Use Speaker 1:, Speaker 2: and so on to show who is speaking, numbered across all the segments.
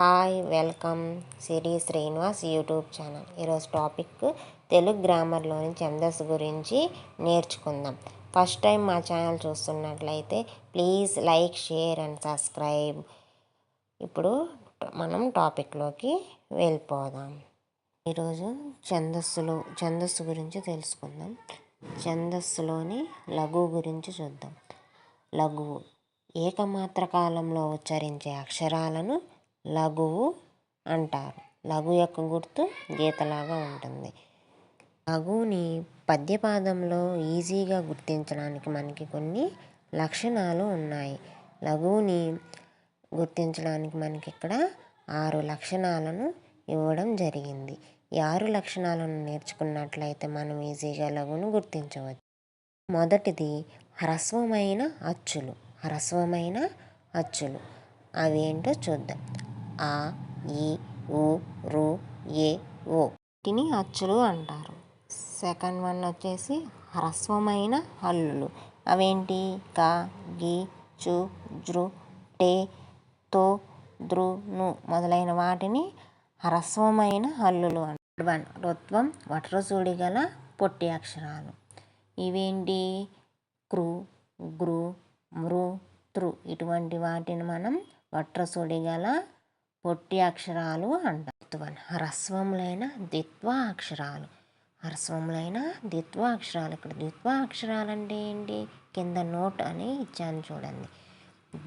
Speaker 1: Hi welcome. Siri Srinivas YouTube channel. ఈరోజు topic Telugu గ్రామర్లోని ఛందస్సు గురించి నేర్చుకుందాం. ఫస్ట్ టైం మా ఛానల్ చూస్తున్నట్లయితే please like share and subscribe. ఇప్పుడు మనం టాపిక్లోకి వెళ్ళిపోదాం. ఈరోజు ఛందస్సులో ఛందస్సు గురించి తెలుసుకుందాం. ఛందస్సులోని లఘు గురించి చూద్దాం. లఘువు ఏకమాత్ర కాలంలో ఉచ్చరించే అక్షరాలను లఘువు అంటారు. లఘు యొక్క గుర్తు గీతలాగా ఉంటుంది. లఘువుని పద్యపాదంలో ఈజీగా గుర్తించడానికి మనకి కొన్ని లక్షణాలు ఉన్నాయి. లఘువుని గుర్తించడానికి మనకి ఇక్కడ ఆరు లక్షణాలను ఇవ్వడం జరిగింది. ఈ ఆరు లక్షణాలను నేర్చుకున్నట్లయితే మనం ఈజీగా లఘువును గుర్తించవచ్చు. మొదటిది హ్రస్వమైన అచ్చులు. హ్రస్వమైన అచ్చులు. అవేంటో చూద్దాం. ఆ ఈ ఉ రు ఏ ఓ వీటిని అచ్చులు అంటారు. సెకండ్ వన్ వచ్చేసి హ్రస్వమైన హల్లులు. అవేంటి? క గి చు జృ టే తో ద్రు ను మొదలైన వాటిని హ్రస్వమైన హల్లులు అంటారు. వన్ రుత్వం వట్రసూడి గల పొట్టి అక్షరాలు. ఇవేంటి? క్రు గృ మృ తృ. ఇటువంటి వాటిని మనం వట్రసూడి గల పొట్టి అక్షరాలు అంటాం హ్రస్వములైన ద్విత్వ అక్షరాలు హ్రస్వములైన ద్విత్వ అక్షరాలు ఇక్కడ ద్విత్వ అక్షరాలు అంటే ఏంటి? కింద నోట్ అని ఇచ్చాను చూడండి.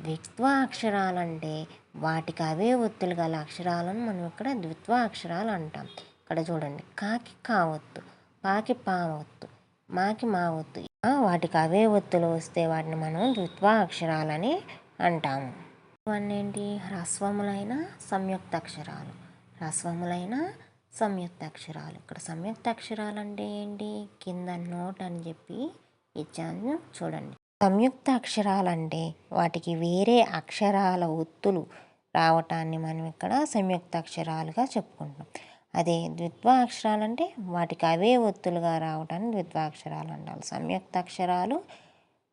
Speaker 1: ద్విత్వ అక్షరాలు అంటే వాటికి అవే ఒత్తులు గల అక్షరాలను మనం ఇక్కడ ద్విత్వ అక్షరాలు అంటాం. ఇక్కడ చూడండి. కాకి కావత్తు పాకి పావత్తు మాకి మావత్తు వాటికి అవే ఒత్తులు వస్తే వాటిని మనం ద్విత్వ అక్షరాలని అంటాము. వన్ ఏంటి హ్రస్వములైన సంయుక్త అక్షరాలు హ్రస్వములైన సంయుక్త అక్షరాలు ఇక్కడ సంయుక్త అక్షరాలు అంటే ఏంటి? కింద నోట్ అని చెప్పి ఇచ్చాను చూడండి. సంయుక్త అక్షరాలు అంటే వాటికి వేరే అక్షరాల ఒత్తులు రావటాన్ని మనం ఇక్కడ సంయుక్త అక్షరాలుగా చెప్పుకుంటాం అదే ద్విత్వాక్షరాలు అంటే వాటికి అవే ఒత్తులుగా రావటాన్ని ద్విత్వ అక్షరాలు అంటారు. సంయుక్త అక్షరాలు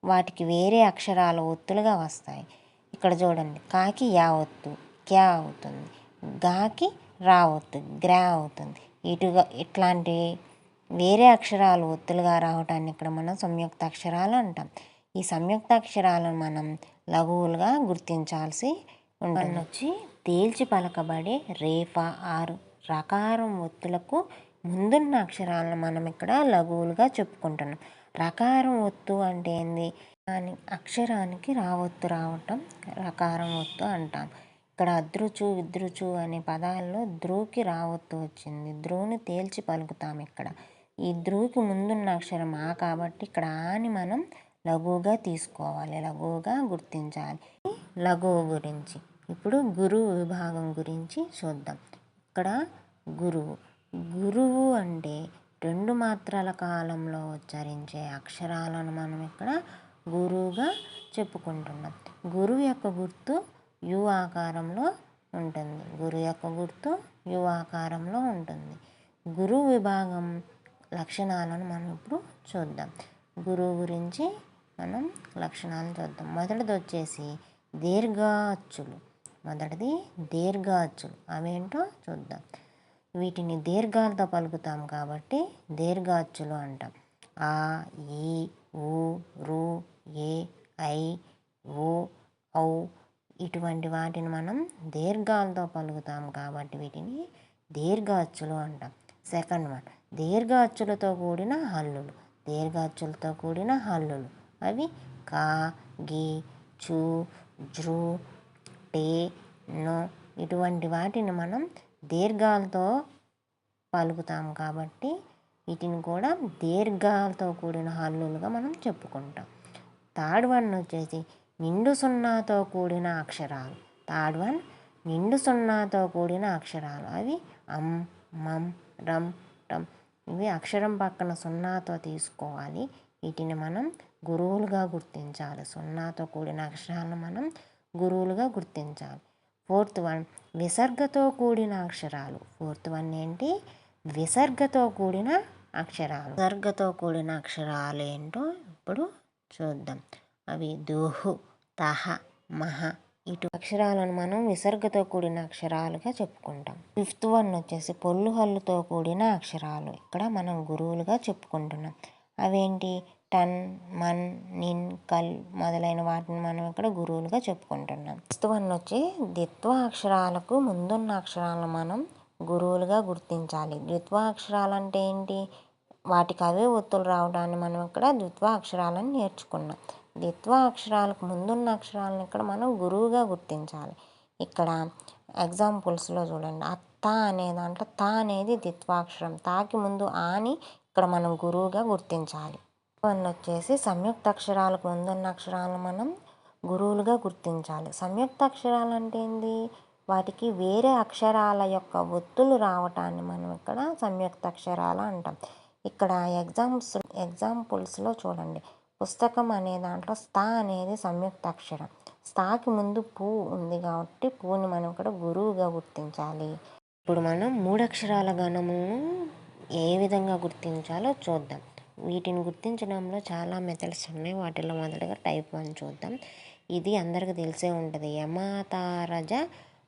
Speaker 1: వాటికి వేరే అక్షరాల ఒత్తులుగా వస్తాయి. ఇక్కడ చూడండి. కాకి యా ఒత్తు క్యా అవుతుంది. గాకి రా ఒత్తు గ్రా అవుతుంది. ఇటుగా ఇట్లాంటి వేరే అక్షరాలు ఒత్తులుగా రావటాన్ని ఇక్కడ మనం సంయుక్త అక్షరాలు అంటాం. ఈ సంయుక్త అక్షరాలను మనం లఘువులుగా గుర్తించాల్సి ఉంటుంది. వచ్చి తేల్చి పలకబడే రేఫ ఆరు రకారం ఒత్తులకు ముందున్న అక్షరాలను మనం ఇక్కడ లఘువులుగా చెప్పుకుంటున్నాం. రకారం ఒత్తు అంటే ఏంది? దాని అక్షరానికి రావొత్తు రావటం రకారం ఒత్తు అంటాం. ఇక్కడ అదృచు విదృచు అనే పదాల్లో ధ్రువుకి రావొత్తు వచ్చింది. ధ్రువుని తేల్చి పలుకుతాం ఇక్కడ. ఈ ధ్రువుకి ముందున్న అక్షరం ఆ కాబట్టి ఇక్కడ ఆని మనం లఘువుగా తీసుకోవాలి. లఘువుగా గుర్తించాలి. లఘువు గురించి. ఇప్పుడు గురువు విభాగం గురించి చూద్దాం. ఇక్కడ గురువు. గురువు అంటే రెండు మాత్రల కాలంలో ఉచ్చరించే అక్షరాలను మనం ఇక్కడ గురువుగా చెప్పుకుంటున్నాం. గురువు యొక్క గుర్తు యు ఆకారంలో ఉంటుంది. గురువు యొక్క గుర్తు యు ఆకారంలో ఉంటుంది. గురువు విభాగం లక్షణాలను మనం ఇప్పుడు చూద్దాం. గురువు గురించి మనం లక్షణాలను చూద్దాం. మొదటిది వచ్చేసి దీర్ఘ అచ్చులు మొదటిది దీర్ఘ అచ్చులు అవేంటో చూద్దాం. వీటిని దీర్ఘాలతో పలుకుతాం కాబట్టి దీర్ఘ అచ్చులు అంటాం. ఆ ఈ ఊ రు ఏ ఐ ఓ ఔ ఇటువంటి వాటిని మనం దీర్ఘాలతో పలుకుతాం కాబట్టి వీటిని దీర్ఘ అచ్చులు అంటాం. సెకండ్ వన్ దీర్ఘ అచ్చులతో కూడిన హల్లులు దీర్ఘ అచ్చులతో కూడిన హల్లులు. అవి కా గి చు జ్రు టే నో ఇటువంటి వాటిని మనం దీర్ఘాలతో పలుకుతాం కాబట్టి వీటిని కూడా దీర్ఘాలతో కూడిన హల్లులుగా మనం చెప్పుకుంటాం. థర్డ్ వన్ వచ్చేసి నిండు సున్నాతో కూడిన అక్షరాలు. థర్డ్ వన్ నిండు సున్నాతో కూడిన అక్షరాలు. అవి అమ్ మమ్ రమ్ టమ్ ఇవి అక్షరం పక్కన సున్నాతో తీసుకోవాలి. వీటిని మనం గురువులుగా గుర్తించాలి. సున్నాతో కూడిన అక్షరాలను మనం గురువులుగా గుర్తించాలి. ఫోర్త్ వన్ విసర్గతో కూడిన అక్షరాలు. ఫోర్త్ వన్ ఏంటి? విసర్గతో కూడిన అక్షరాలు. విసర్గతో కూడిన అక్షరాలు ఏంటో ఇప్పుడు చూద్దాం. అవి దుహు తహ మహ ఇటు అక్షరాలను మనం విసర్గతో కూడిన అక్షరాలుగా చెప్పుకుంటాం. ఫిఫ్త్ వన్ వచ్చేసి పొల్లు హల్లుతో కూడిన అక్షరాలు. ఇక్కడ మనం గురువులుగా చెప్పుకుంటున్నాం. అవేంటి? టన్ మన్ నిన్ కల్ మొదలైన వాటిని మనం ఇక్కడ గురువులుగా చెప్పుకుంటున్నాం. ఫిఫ్త్ వన్ వచ్చి ద్విత్వ అక్షరాలకు ముందున్న అక్షరాలను మనం గురువులుగా గుర్తించాలి. ద్విత్వ అక్షరాలు అంటే ఏంటి? వాటికి అవే ఒత్తులు రావడాన్ని మనం ఇక్కడ ద్విత్వ అక్షరాలను నేర్చుకున్నాం. ద్విత్వ అక్షరాలకు ముందున్న అక్షరాలను ఇక్కడ మనం గురువుగా గుర్తించాలి. ఇక్కడ ఎగ్జాంపుల్స్లో చూడండి. ఆ త అనే దాంట్లో తా అనేది ద్విత్వాక్షరం. తాకి ముందు ఆని ఇక్కడ మనం గురువుగా గుర్తించాలి. వన్ వచ్చేసి సంయుక్త అక్షరాలకు ముందున్న అక్షరాలను మనం గురువులుగా గుర్తించాలి. సంయుక్త అక్షరాలు అంటే ఏంది? వాటికి వేరే అక్షరాల యొక్క ఒత్తులు రావటాన్ని మనం ఇక్కడ సంయుక్త అక్షరాలు అంటాం. ఇక్కడ ఎగ్జామ్స్ ఎగ్జాంపుల్స్లో చూడండి. పుస్తకం అనే దాంట్లో స్థా అనేది సంయుక్త అక్షరం. స్థాకి ముందు పూ ఉంది కాబట్టి పూని మనం ఇక్కడ గురువుగా గుర్తించాలి. ఇప్పుడు మనం మూడక్షరాల గణములను ఏ విధంగా గుర్తించాలో చూద్దాం. వీటిని గుర్తించడంలో చాలా మెథడ్స్ ఉన్నాయి. వాటిలో మొదటగా టైప్ వన్ చూద్దాం. ఇది అందరికీ తెలిసే ఉంటుంది. యమాతారజ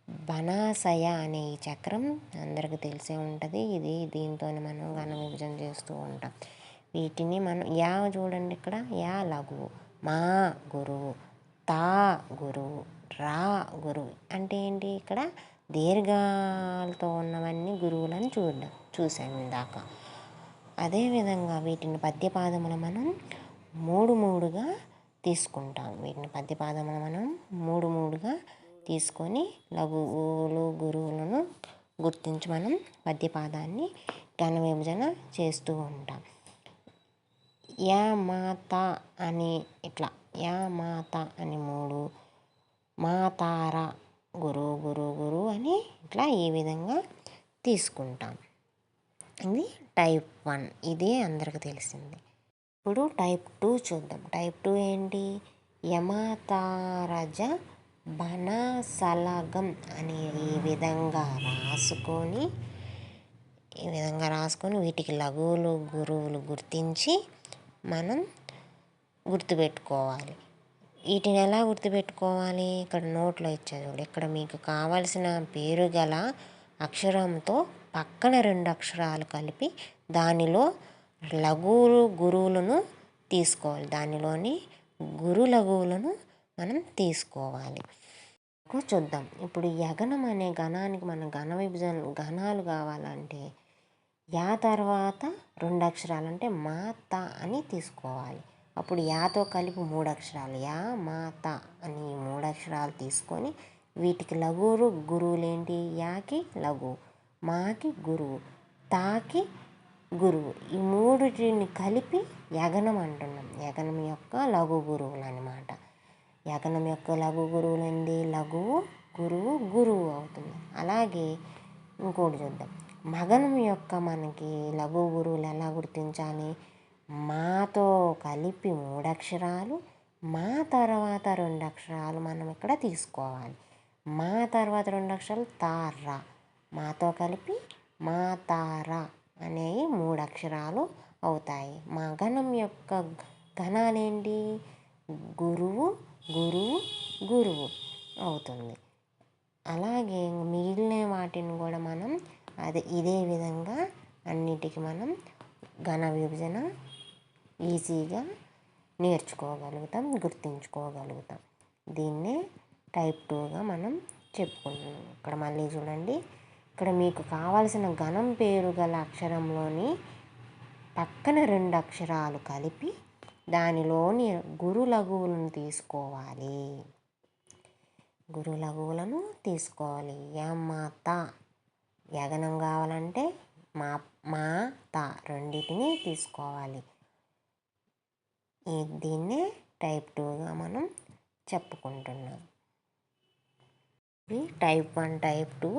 Speaker 1: బనాసయ అనే ఈ చక్రం అందరికీ తెలిసే ఉంటుంది. ఇది దీంతో మనం ఘన విభజన చేస్తూ ఉంటాం. వీటిని మనం యా చూడండి ఇక్కడ. యా లఘువు మా గురువు తా గురువు రా గురువు అంటే ఏంటి ఇక్కడ? దీర్ఘాలతో ఉన్నవన్నీ గురువులను చూడడం చూసాము ఇందాక. అదేవిధంగా వీటిని పద్యపాదములు మనం మూడు మూడుగా తీసుకుంటాం. వీటిని పద్యపాదములు మనం మూడు మూడుగా తీసుకొని లఘువులు గురువులను గుర్తించి మనం పద్యపాదాన్ని ఘన విభజన చేస్తూ ఉంటాం. యా మాత అని ఇట్లా. యా మాత అని మూడు. మాతార గురు గురు గురు అని ఇట్లా ఈ విధంగా తీసుకుంటాం. ఇది టైప్ వన్. ఇది అందరికి తెలిసింది. ఇప్పుడు టైప్ టూ చూద్దాం. టైప్ టూ ఏంటి? యమాతారజ బనసలగం అని ఈ విధంగా రాసుకొని ఈ విధంగా రాసుకొని వీటికి లఘువులు గురువులు గుర్తించి మనం గుర్తుపెట్టుకోవాలి. వీటిని ఎలా గుర్తుపెట్టుకోవాలి? ఇక్కడ నోట్లో ఇచ్చారు చూడు. ఇక్కడ మీకు కావలసిన పేరు గల అక్షరంతో పక్కన రెండు అక్షరాలు కలిపి దానిలో లఘువులు గురువులను తీసుకోవాలి. దానిలోని గురు లఘువులను మనం తీసుకోవాలి. చూద్దాం. ఇప్పుడు యగనం అనే గణానికి మన ఘన విభజన గణాలు కావాలంటే యా తర్వాత రెండు అక్షరాలు అంటే మాత అని తీసుకోవాలి. అప్పుడు యాతో కలిపి మూడు అక్షరాలు. యా మాత అని ఈ మూడు అక్షరాలు తీసుకొని వీటికి లఘువులు గురువులు ఏంటి యాకి లఘు మాకి గురువు తాకి గురువు. ఈ మూడిటిని కలిపి యగనం అంటున్నాం. యగనం యొక్క లఘు గురువులు అనమాట యగనం యొక్క లఘు గురువు నుండి లఘువు గురువు గురువు అవుతుంది అలాగే ఇంకోటి చూద్దాం. మగనం యొక్క మనకి లఘు గురువులు ఎలా గుర్తించాలి? మాతో కలిపి మూడక్షరాలు మా తర్వాత రెండు అక్షరాలు మనం ఇక్కడ తీసుకోవాలి. మా తర్వాత రెండు అక్షరాలు తార. మాతో కలిపి మా తార అనేవి మూడు అక్షరాలు అవుతాయి. మగనం యొక్క ఘనాలేంటి? గురువు గురువు గురువు అవుతుంది. అలాగే మిగిలిన వాటిని కూడా మనం అదే ఇదే విధంగా అన్నిటికీ మనం ఘన విభజన ఈజీగా నేర్చుకోగలుగుతాం గుర్తించుకోగలుగుతాం. దీన్నే టైప్ టూగా మనం చెప్పుకుంటున్నాం. ఇక్కడ మళ్ళీ చూడండి. ఇక్కడ మీకు కావలసిన ఘనం పేరు గల అక్షరంలోని పక్కన రెండు అక్షరాలు కలిపి దానిలోని గురు లఘువులను తీసుకోవాలి. గురు లఘువులను తీసుకోవాలి. యమత యగనం కావాలంటే మా మా త రెండింటిని తీసుకోవాలి. దీన్నే టైప్ టూగా మనం చెప్పుకుంటున్నాం. ఇవి టైప్ వన్ టైప్ టూ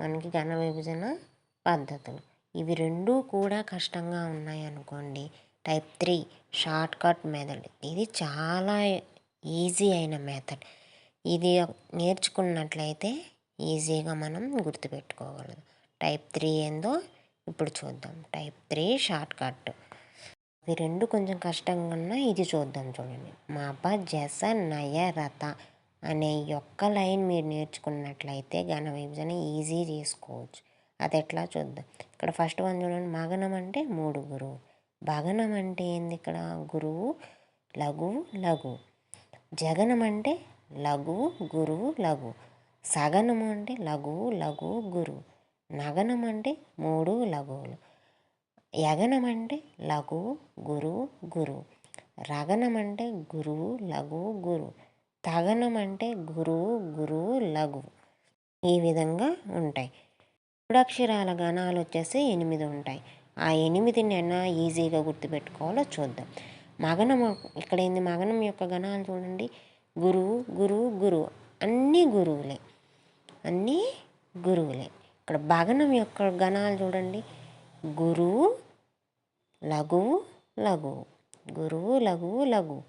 Speaker 1: మనకి ఘన విభజన పద్ధతులు. ఇవి రెండూ కూడా కష్టంగా ఉన్నాయనుకోండి టైప్ త్రీ షార్ట్కట్ మెథడ్ ఇది చాలా ఈజీ అయిన మెథడ్. ఇది నేర్చుకున్నట్లయితే ఈజీగా మనం గుర్తుపెట్టుకోగలదు. టైప్ త్రీ ఏందో ఇప్పుడు చూద్దాం. టైప్ త్రీ షార్ట్కట్ ఇవి రెండు కొంచెం కష్టంగా ఉన్నా ఇది చూద్దాం చూడండి. మాప జస నయ రథ అనే యొక్క లైన్ మీరు నేర్చుకున్నట్లయితే ఘన విభజన ఈజీ చేసుకోవచ్చు. అది ఎట్లా చూద్దాం. ఇక్కడ ఫస్ట్ వన్ చూడండి. మగనం అంటే మూడుగురు భగనం అంటే ఏంది ఇక్కడ గురువు లఘువు లఘు. జగనం అంటే లఘువు గురువు లఘు. సగనము అంటే లఘువు లఘువు గురువు నగనం అంటే మూడు లఘువులు. యగనం అంటే లఘువు గురువు గురువు రగనం అంటే గురువు లఘువు గురువు తగనం అంటే గురువు గురువు లఘువు ఈ విధంగా ఉంటాయి. మూడక్షరాల గణాలు వచ్చేసి ఎనిమిది ఉంటాయి. ఆ ఎనిమిదిని ఎలా ఈజీగా గుర్తుపెట్టుకోవాలో చూద్దాం. మగనం ఇక్కడ ఏంది మగనం యొక్క గణాలు చూడండి. గురువు గురువు గురువు అన్నీ గురువులే. అన్నీ గురువులే. ఇక్కడ భగనం యొక్క గణాలు చూడండి. గురువు లఘువు లఘువు గురువు లఘువు లఘువు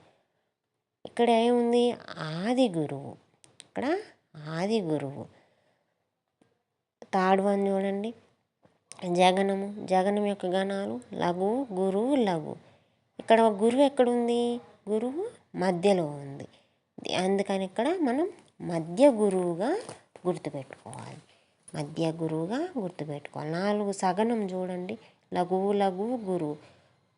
Speaker 1: ఇక్కడ ఏముంది? ఆది గురువు. ఇక్కడ ఆది గురువు. థర్డ్ వన్ చూడండి. జగనము జగనం యొక్క గణాలు లఘువు గురువు లఘు. ఇక్కడ గురువు ఎక్కడుంది? గురువు మధ్యలో ఉంది. అందుకని ఇక్కడ మనం మధ్య గురువుగా గుర్తుపెట్టుకోవాలి. మధ్య గురువుగా గుర్తుపెట్టుకోవాలి. నాలుగు సగనం చూడండి. లఘువు లఘువు గురువు.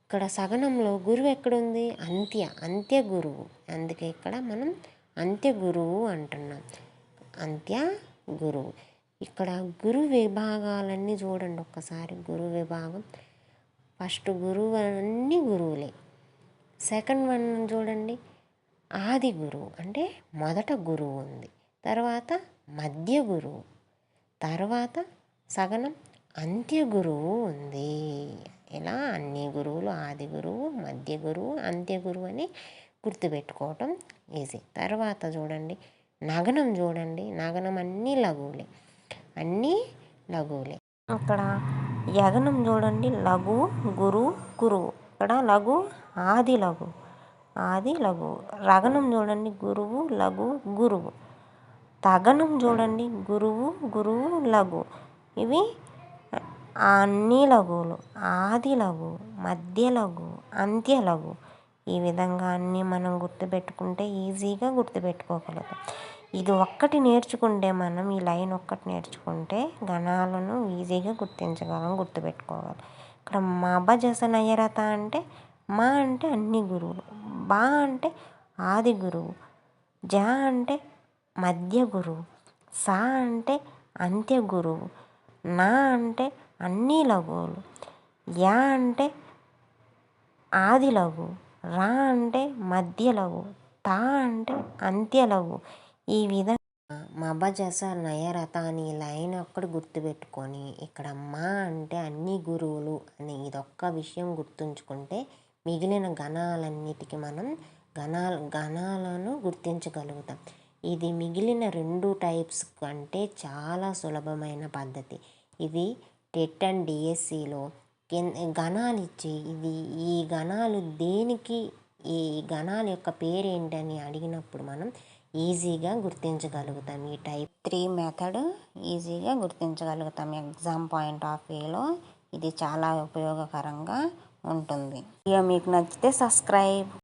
Speaker 1: ఇక్కడ సగనంలో గురువు ఎక్కడుంది? అంత్య అంత్య గురువు. అందుకే ఇక్కడ మనం అంత్య గురువు అంటున్నాం. అంత్య గురువు. ఇక్కడ గురు విభాగాలన్నీ చూడండి ఒక్కసారి. గురు విభాగం. ఫస్ట్ గురువు అన్నీ గురువులే. సెకండ్ వన్ చూడండి. ఆది గురువు అంటే మొదట గురువు ఉంది. తర్వాత మధ్య గురువు. తర్వాత సగనం అంత్య గురువు ఉంది. ఇలా అన్ని గురువులు ఆది గురువు మధ్య గురువు అంత్య గురువు అని గుర్తుపెట్టుకోవటం ఈజీ తర్వాత చూడండి. నగనం చూడండి. నగనం అన్నీ లఘువులే. అన్నీ లఘువులే. అక్కడ యగనం చూడండి లఘు గురు గురువు ఇక్కడ లఘు ఆది లఘు. ఆది లఘు. రగనం చూడండి గురువు లఘు గురువు తగనం చూడండి గురువు గురువు లఘు. ఇవి అన్ని లఘువులు. ఆది లఘు మధ్య లఘు అంత్య లఘు. ఈ విధంగా అన్నీ మనం గుర్తుపెట్టుకుంటే ఈజీగా గుర్తుపెట్టుకోగలుగుతాం. ఇది ఒక్కటి నేర్చుకుంటే మనం ఈ లైన్ ఒక్కటి నేర్చుకుంటే గణాలను ఈజీగా గుర్తించగలం గుర్తుపెట్టుకోవాలి. ఇక్కడ మబ జస నయరత అంటే మా అంటే అన్ని గురువులు బా అంటే ఆది గురువు జ అంటే మధ్య గురువు సా అంటే అంత్య గురువు నా అంటే అన్ని లఘువులు యా అంటే ఆది లఘు రా అంటే మధ్య లఘు తా అంటే అంత్య లఘు ఈ విధంగా మబజస నయరత అని లైన్ ఒక్కటి గుర్తుపెట్టుకొని ఇక్కడ మా అంటే అన్ని గురువులు అనే ఇదొక్క విషయం గుర్తుంచుకుంటే మిగిలిన గణాలన్నిటికీ మనం గణాలు గణాలను గుర్తించగలుగుతాం. ఇది మిగిలిన రెండు టైప్స్ కంటే చాలా సులభమైన పద్ధతి. ఇది టెట్ అండ్ డిఎస్సిలో గణాలు ఇచ్చి ఇది ఈ గణాలు దేనికి ఈ గణాల యొక్క పేరేంటని అడిగినప్పుడు మనం ఈజీగా గుర్తించగలుగుతాం. ఈ టైప్ త్రీ మెథడ్ ఈజీగా గుర్తించగలుగుతాం. ఎగ్జామ్ పాయింట్ ఆఫ్ వ్యూలో ఇది చాలా ఉపయోగకరంగా ఉంటుంది. ఇక మీకు నచ్చితే సబ్స్క్రైబ్.